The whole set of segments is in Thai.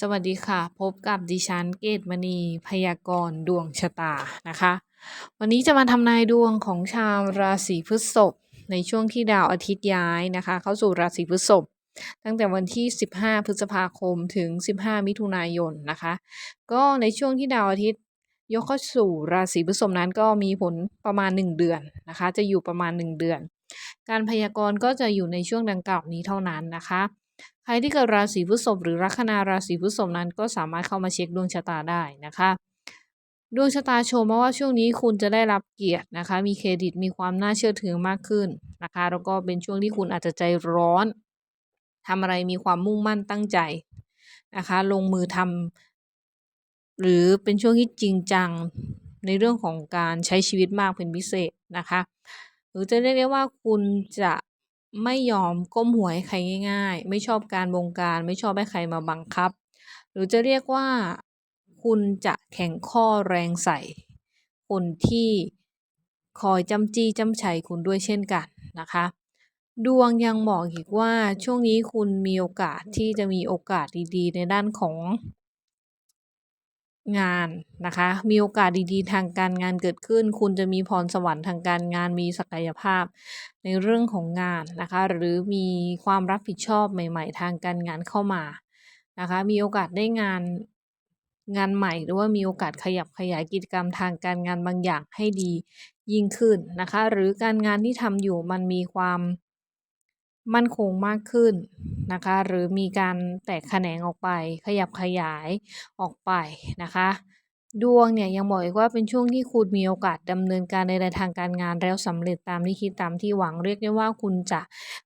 สวัสดีค่ะ พบกับดิฉันเกตมณีพยากรณ์ดวงชะตานะคะ วันนี้จะมาทำนายดวงของชาวราศีพฤษภในช่วงที่ดาวอาทิตย์ย้ายนะคะ เข้าสู่ราศีพฤษภตั้งแต่วันที่ 15 พฤษภาคมถึง 15 มิถุนายนนะคะ ก็ในช่วงที่ดาวอาทิตย์ยกเข้าสู่ราศีพฤษภนั้นก็มีผลประมาณ 1 เดือนนะคะ จะอยู่ประมาณ 1 เดือน การพยากรณ์ก็จะอยู่ในช่วงดังกล่าวนี้เท่านั้นนะคะ ใครที่เกิดราศีพฤษภหรือลัคนาราศีพฤษภนั้นก็สามารถเข้ามาเช็คดวงชะตาได้นะคะดวงชะตาโชว์มาว่าช่วงนี้คุณจะได้รับเกียรตินะคะ มีเครดิตมีความน่าเชื่อถือมากขึ้นนะคะ แล้วก็เป็นช่วงที่คุณอาจจะใจร้อนทำอะไรมีความมุ่งมั่นตั้งใจนะคะ ลงมือทำหรือเป็นช่วงที่จริงจังในเรื่องของการใช้ชีวิตมากเป็นพิเศษนะคะ หรือจะเรียกได้ว่าคุณจะ ไม่ยอมก้มหัวให้ใครง่าย ๆ ไม่ชอบการบงการ ไม่ชอบให้ใครมาบังคับ หรือจะเรียกว่าคุณจะแข็งข้อแรงใส่ คนที่คอยจำจี้จำชัยคุณด้วยเช่นกันนะคะ ดวงยังบอกอีกว่าช่วงนี้คุณมีโอกาสที่จะมีโอกาสดีๆ ในด้านของ งานนะคะ มีโอกาสดีๆ ทางการงานเกิดขึ้น คุณจะมีพรสวรรค์ทางการงานมีศักยภาพในเรื่องของงานนะคะ หรือมีความรับผิดชอบใหม่ ๆ ทางการงานเข้ามานะคะ มีโอกาสได้งานงานใหม่ หรือว่ามีโอกาสขยับขยายกิจกรรมทางการงานบางอย่างให้ดียิ่งขึ้นนะคะ หรือการงานที่ทำอยู่มันมีความ มั่นคงมากขึ้นนะคะ หรือมีการแตกแขนงออกไป ขยับขยายออกไปนะคะ ดวงเนี่ยยังบอกอีกว่าเป็นช่วงที่คุณมีโอกาสดำเนินการในทางการงานแล้วสำเร็จตามที่คิดตามที่หวังเรียกได้ว่าคุณจะ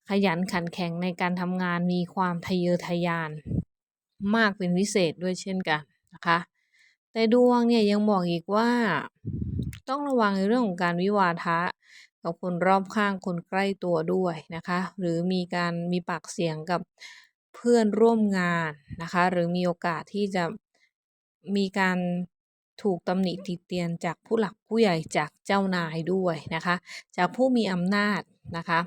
ขยันขันแข็งในการทำงานมีความทะเยอทะยาน มากเป็นพิเศษด้วยเช่นกันนะคะ แต่ดวงเนี่ยยังบอกอีกว่าต้องระวังในเรื่องของการวิวาทะ กับคนรอบข้างคนใกล้ตัวด้วยนะคะ หรือมีการมีปากเสียงกับเพื่อนร่วมงานนะคะ หรือมีโอกาสที่จะมีการถูกตำหนิติเตียนจากผู้หลักผู้ใหญ่จากเจ้านายด้วยนะคะ จากผู้มีอำนาจนะคะ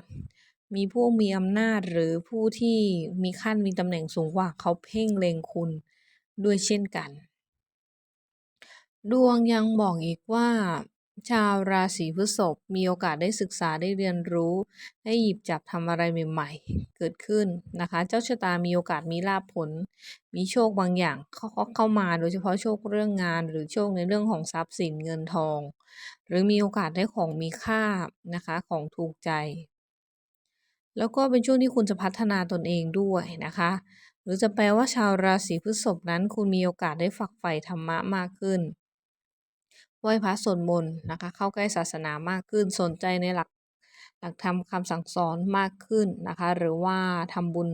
มีผู้มีอำนาจหรือผู้ที่มีขั้นมีตำแหน่งสูงกว่าเขาเพ่งเล็งคุณด้วยเช่นกัน ดวงยังบอกอีกว่า ชาวราศีพฤษภมีโอกาสได้ศึกษาได้เรียนรู้ ได้หยิบจับทำอะไรใหม่ ๆ เกิดขึ้นนะคะ เจ้าชะตามีโอกาสมีลาภผล มีโชคบางอย่างเข้าเข้ามาโดยเฉพาะโชคเรื่องงาน หรือโชคในเรื่องของทรัพย์สินเงินทอง หรือมีโอกาสได้ของมีค่านะคะของถูกใจ แล้วก็เป็นช่วงที่คุณจะพัฒนาตนเองด้วยนะคะหรือจะแปลว่าชาวราศีพฤษภนั้นคุณมีโอกาสได้ฝักใฝ่ธรรมะมากขึ้น ไหว้พระสวดมนต์นะคะ เข้าใกล้ศาสนามากขึ้นสนใจในหลักหลักธรรมคำสั่งสอนมากขึ้นนะคะ หรือว่าทำบุญ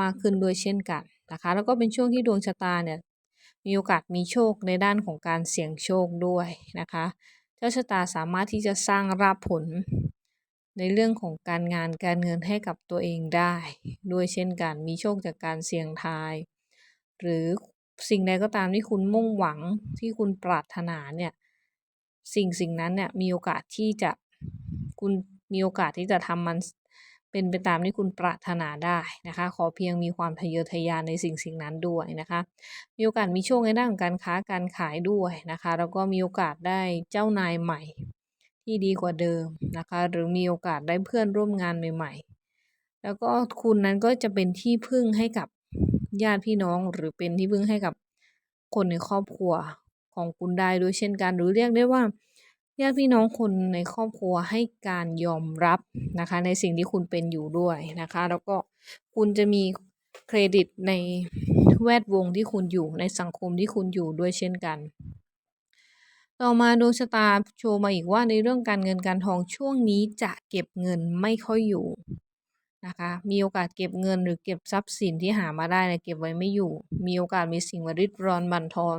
มากขึ้นด้วยเช่นกันนะคะ แล้วก็เป็นช่วงที่ดวงชะตาเนี่ยมีโอกาสมีโชคในด้านของการเสี่ยงโชคด้วยนะคะ เจ้าชะตาสามารถที่จะสร้างราบผลในเรื่องของการงานการเงินให้กับตัวเองได้ด้วยเช่นกันมีโชคจากการเสี่ยงทาย หรือสิ่งใดก็ตามที่คุณมุ่งหวังที่คุณปรารถนาเนี่ย สิ่งสิ่งนั้นเนี่ยมีโอกาสที่จะคุณมีโอกาสที่จะทำมันเป็นไปตามที่คุณปรารถนาได้นะคะ ขอเพียงมีความทะเยอทะยานในสิ่งสิ่งนั้นด้วยนะคะ มีโอกาสมีโชคในด้านของการค้าการขายด้วยนะคะ แล้วก็มีโอกาสได้เจ้านายใหม่ ที่ดีกว่าเดิมนะคะ หรือมีโอกาสได้เพื่อนร่วมงานใหม่ ๆ แล้วก็คุณนั้นก็จะเป็นที่พึ่งให้กับญาติพี่น้อง หรือเป็นที่พึ่งให้กับคนในครอบครัว ของคุณได้ด้วยเช่นกัน หรือเรียกได้ว่าญาติพี่น้องคนในครอบครัวให้การยอมรับนะคะ ในสิ่งที่คุณเป็นอยู่ด้วยนะคะ แล้วก็คุณจะมีเครดิตในแวดวงที่คุณอยู่ในสังคมที่คุณอยู่ด้วยเช่นกัน ต่อมาดวงชะตาโชว์มาอีกว่าในเรื่องการเงินการทองช่วงนี้จะเก็บเงินไม่ค่อยอยู่ นะคะ มีโอกาสเก็บเงินหรือเก็บทรัพย์สินที่หามาได้เนี่ยเก็บไว้ไม่อยู่ มีโอกาสมีสิ่งมาริดรอนบันทอน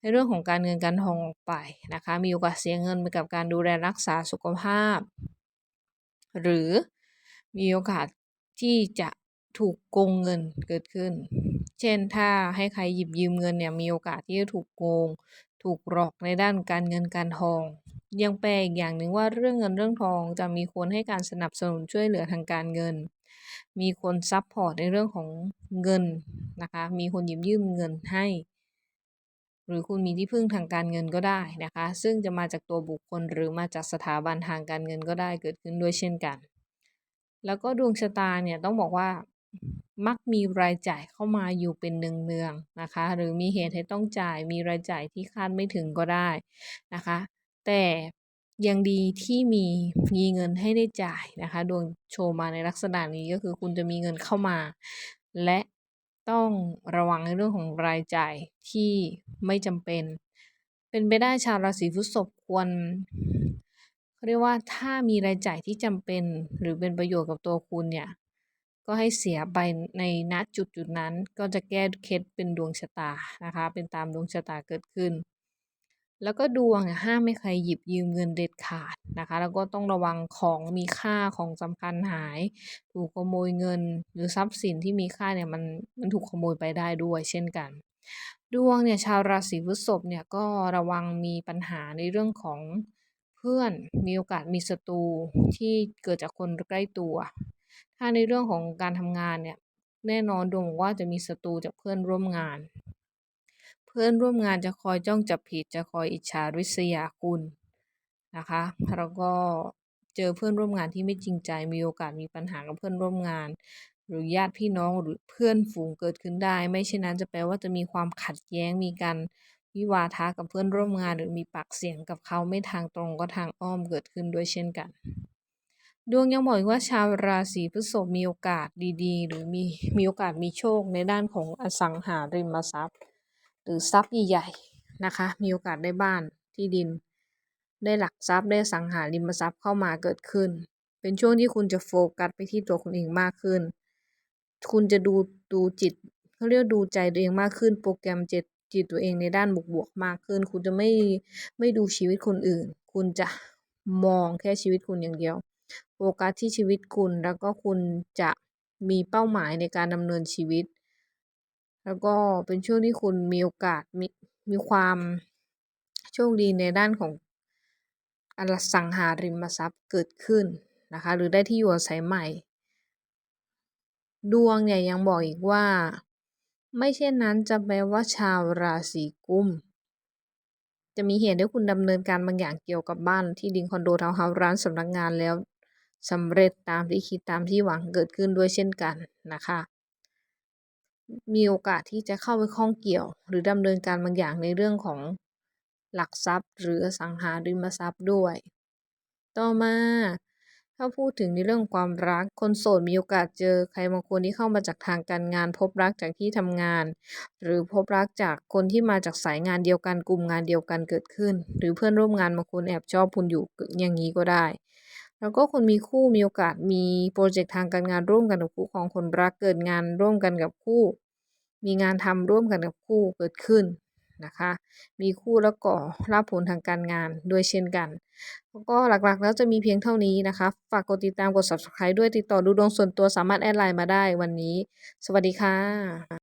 ในเรื่องของการเงินการทองออกไปนะคะ มีโอกาสเสียเงินไปกับการดูแลรักษาสุขภาพ หรือมีโอกาสที่จะถูกโกงเงินเกิดขึ้น เช่นถ้าให้ใครหยิบยืมเงินเนี่ยมีโอกาสที่จะถูกโกง ถูกหลอกในด้านการเงินการทอง ยังแปลอีกอย่างหนึ่งว่าเรื่องเงินเรื่องทองจะมีคนให้การสนับสนุนช่วยเหลือทางการเงิน มีคนซัปพอร์ตในเรื่องของเงินนะคะ มีคนยิบยืมเงินให้ หรือคุณมีที่พึ่งทางการเงินก็ได้นะคะ ซึ่งจะมาจากตัวบุคคลหรือมาจากสถาบันทางการเงินก็ได้เกิดขึ้นด้วยเช่นกัน แล้วก็ดวงชะตาเนี่ยต้องบอกว่ามักมีรายจ่ายเข้ามาอยู่เป็นเนืองๆนะคะ หรือมีเหตุให้ต้องจ่ายมีรายจ่ายที่คาดไม่ถึงก็ได้นะคะ แต่ยังดีที่มีมีเงินให้ได้จ่ายนะคะ ดวงโชว์มาในลักษณะนี้ก็คือคุณจะมีเงินเข้ามา และต้องระวังในเรื่องของรายจ่ายที่ไม่จำเป็น เป็นไปได้ชาวราศีพฤษภควรเขาเรียกว่าถ้ามีรายจ่ายที่จำเป็นหรือเป็นประโยชน์กับตัวคุณเนี่ยก็ให้เสียไปในณจุดจุดนั้นก็จะแก้เคล็ดเป็นดวงชะตานะคะ เป็นตามดวงชะตาเกิดขึ้น แล้วก็ดวงห้ามไม่ใครหยิบยืมเงินเด็ดขาดนะคะ แล้วก็ต้องระวังของมีค่าของสำคัญหาย ถูกขโมยเงิน หรือทรัพย์สินที่มีค่าเนี่ยมันมันถูกขโมยไปได้ด้วยเช่นกัน ดวงเนี่ยชาวราศีพฤษภเนี่ยก็ระวังมีปัญหาในเรื่องของเพื่อนมีโอกาสมีศัตรูที่เกิดจากคนใกล้ตัว ถ้าในเรื่องของการทำงานเนี่ยแน่นอนดวงว่าจะมีศัตรูจากเพื่อนร่วมงาน เพื่อนร่วมงานจะคอยจ้องจับผิด จะคอยอิจฉาริษยาคุณนะคะ แล้วก็เจอเพื่อนร่วมงานที่ไม่จริงใจ มีโอกาสมีปัญหากับเพื่อนร่วมงาน หรือญาติพี่น้องหรือเพื่อนฝูงเกิดขึ้นได้ ไม่เช่นนั้นจะแปลว่าจะมีความขัดแย้ง มีการวิวาทะกับเพื่อนร่วมงาน หรือมีปากเสียงกับเขาไม่ทางตรงก็ทางอ้อมเกิดขึ้นด้วยเช่นกัน ดวงยังบอกอีกว่าชาวราศีพฤษภมีโอกาสดีๆ หรือมีมีโอกาสมีโชคในด้านของอสังหาริมทรัพย์ หรือทรัพย์ใหญ่ๆนะคะ มีโอกาสได้บ้านที่ดิน ได้หลักทรัพย์ได้สังหาริมทรัพย์เข้ามาเกิดขึ้น เป็นช่วงที่คุณจะโฟกัสไปที่ตัวคุณเองมากขึ้น คุณจะดูดูจิตเขาเรียกดูใจตัวเองมากขึ้น โปรแกรมจิตจิตตัวเองในด้านบวกๆมากขึ้น คุณจะไม่ไม่ดูชีวิตคนอื่น คุณจะมองแค่ชีวิตคุณอย่างเดียว โฟกัสที่ชีวิตคุณแล้วก็คุณจะมีเป้าหมายในการดำเนินชีวิต แล้วก็เป็นช่วงที่คุณมีโอกาสมีมีความโชคดีในด้านของอสังหาริมทรัพย์เกิดขึ้นนะคะ หรือได้ที่อยู่อาศัยใหม่ ดวงเนี่ยยังบอกอีกว่า ไม่เช่นนั้นจะแปลว่าชาวราศีกุมจะมีเหตุให้คุณดำเนินการบางอย่างเกี่ยวกับบ้านที่ดินคอนโดทาวน์เฮาส์ร้านสำนักงานแล้วสำเร็จตามที่คิดตามที่หวังเกิดขึ้นด้วยเช่นกันนะคะ มีโอกาสที่จะเข้าไปข้องเกี่ยว หรือดำเนินการบางอย่างในเรื่องของหลักทรัพย์ หรือสังหาริมทรัพย์ด้วย ต่อมาถ้าพูดถึงในเรื่องความรัก คนโสดมีโอกาสเจอใครบางคนที่เข้ามาจากทางการงาน พบรักจากที่ทำงาน หรือพบรักจากคนที่มาจากสายงานเดียวกันกลุ่มงานเดียวกันเกิดขึ้น หรือเพื่อนร่วมงานบางคนแอบชอบคุณอยู่อย่างนี้ก็ได้ แล้วก็คนมีคู่มีโอกาสมีโปรเจกต์ทางการงานร่วมกันกับคู่ของคนรักเกิดงานร่วมกันกับคู่ มีงานทำร่วมกันกับคู่เกิดขึ้นนะคะ มีคู่แล้วก็รับผลทางการงานด้วยเช่นกัน แล้วก็หลักๆแล้วจะมีเพียงเท่านี้นะคะ ฝากกดติดตามกด subscribe ด้วยติดต่อดูดวงส่วนตัวสามารถแอดไลน์มาได้วันนี้ สวัสดีค่ะ